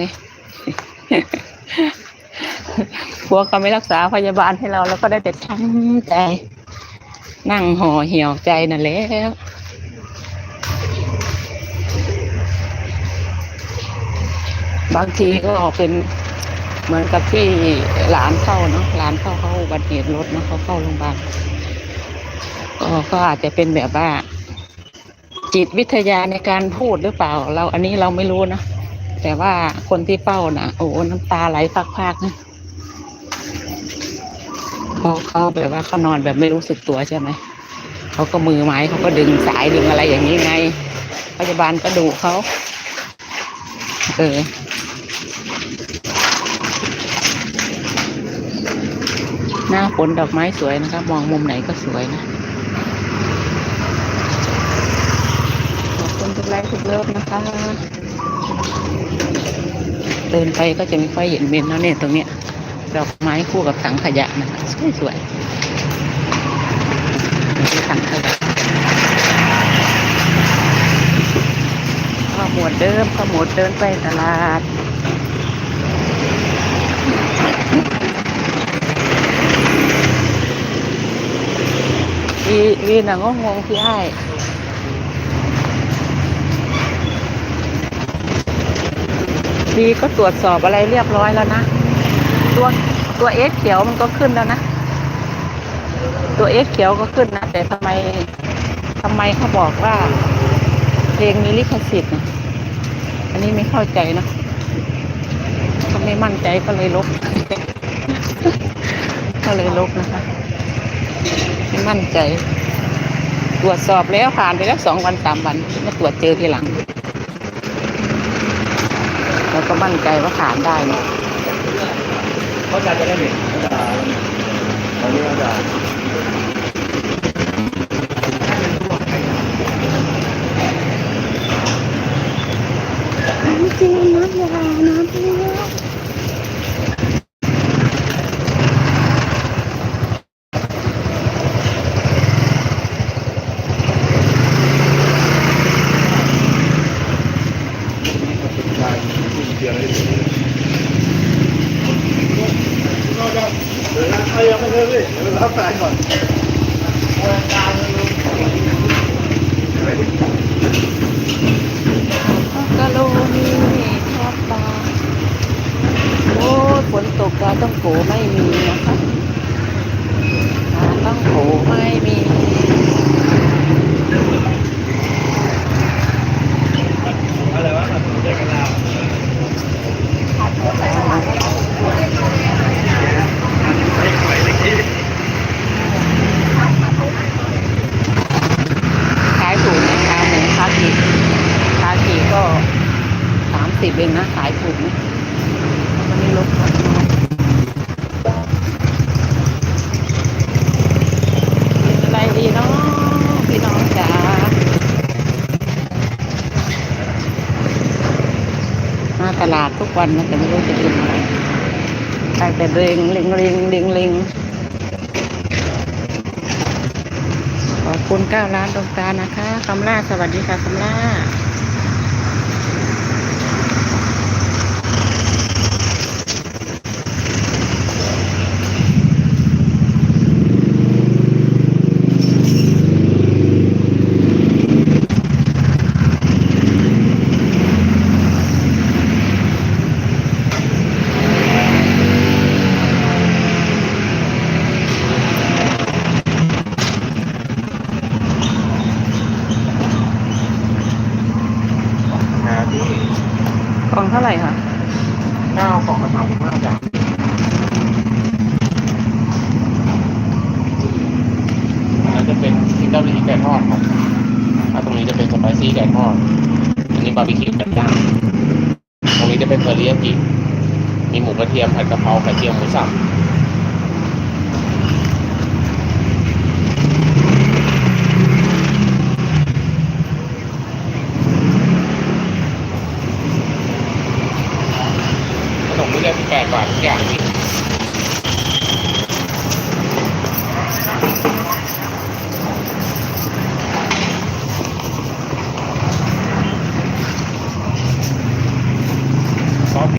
นี่พวกเขาไม่รักษาพยาบาลให้เราแล้วก็ได้แต่ช้ำใจ นั่งห่อเหี่ยวใจนั่นแหล้วบางทีก็เป็นเหมือนกับที่หลานเข้าเนาะหลานเข้าเขาอุบัติเหตุรถเนาะเขาเข้าโรงพยาบาลก็ก็อาจจะเป็นแบบว่า จิตวิทยาในการพูดหรือเปล่า เราอันนี้เราไม่รู้นะ แต่ว่าคนที่เฝ้านะโอ้โหน้ำตาไหลพากๆนะเขาเขาแบบว่าเขานอนแบบไม่รู้สึกตัวใช่ไหมเขาก็มือไม้เขาก็ดึงสายดึงอะไรอย่างนี้ไงพยาบาลก็ดูเขาเออหน้าฝนดอกไม้สวยนะครับมองมุมไหนก็สวยนะ ขอบคุณ ทุกไลค์ทุกเลิฟนะคะเดินไปก็จะไม่ค่อยเห็นเมนแล้วเนี่ยตรงเนี้ยดอกไม้คู่กับถังขยะนะคะสวยสวยๆถังขยะข้าวหมวดเดิมข้าวหมวดเดินไปตลาดวีวีน่ะงงงพี่ไอ้ายวีก็ตรวจสอบอะไรเรียบร้อยแล้วนะ ตัวตัวเอสเขียวมันก็ขึ้นแล้วนะ ตัวเอสเขียวก็ขึ้นนะ แต่ทำไมทำไมเขาบอกว่า เพลงมีลิขสิทธิ์อันนี้ไม่เข้าใจนะเขาไม่มั่นใจก็เลยลบก็เลยลบนะคะไม่มั่นใจ ตรวจสอบแล้วผ่านไปแล้วสองวันสามวันมาตรวจเจอทีหลัง เราก็มั่นใจว่าขานได้นะเขาจะจะได้เห็นเขาจะตอนนี้เขาจะจริงน้ำยาน้ำเลี้ยเดี๋ ยังไม่เคยเลยเดี๋ยวรับแฟนก่อนกะโลนี่ทอดปลาโอ้ฝนตกปลาต้องโกไม่มีนะคะปาต้องโกไม่มีอะไรวะมาถึงเด็กกันแล้ว ขายถูกนะคะหมูคากิคากิก็ สิบเองนะขายถูกนะวันนี้ลดราคากินอะไรดีเนาะพี่น้องจ๋ามาตลาดทุกวันนะแต่ไม่รู้จะกินอะไรได้แต่เริงเริงเริงเริงเริงขอบคุณเก้าล้านดวงตานะคะคำล่าสวัสดีค่ะคำล่า ล่องเท่าไหร่คะเก้ากองกระถางห้าจานอันนั้นจะเป็นซิงเกิลลีไก่ทอดครับถ้าตรงนี้จะเป็นสไปซี่ไก่ทอด อันนี้บาร์บีคิวไก่ย่างตรงนี้จะเป็นเทอริยากิมีหมูกระเทียมผัดกะเพราไข่เจียวหมูสับ ข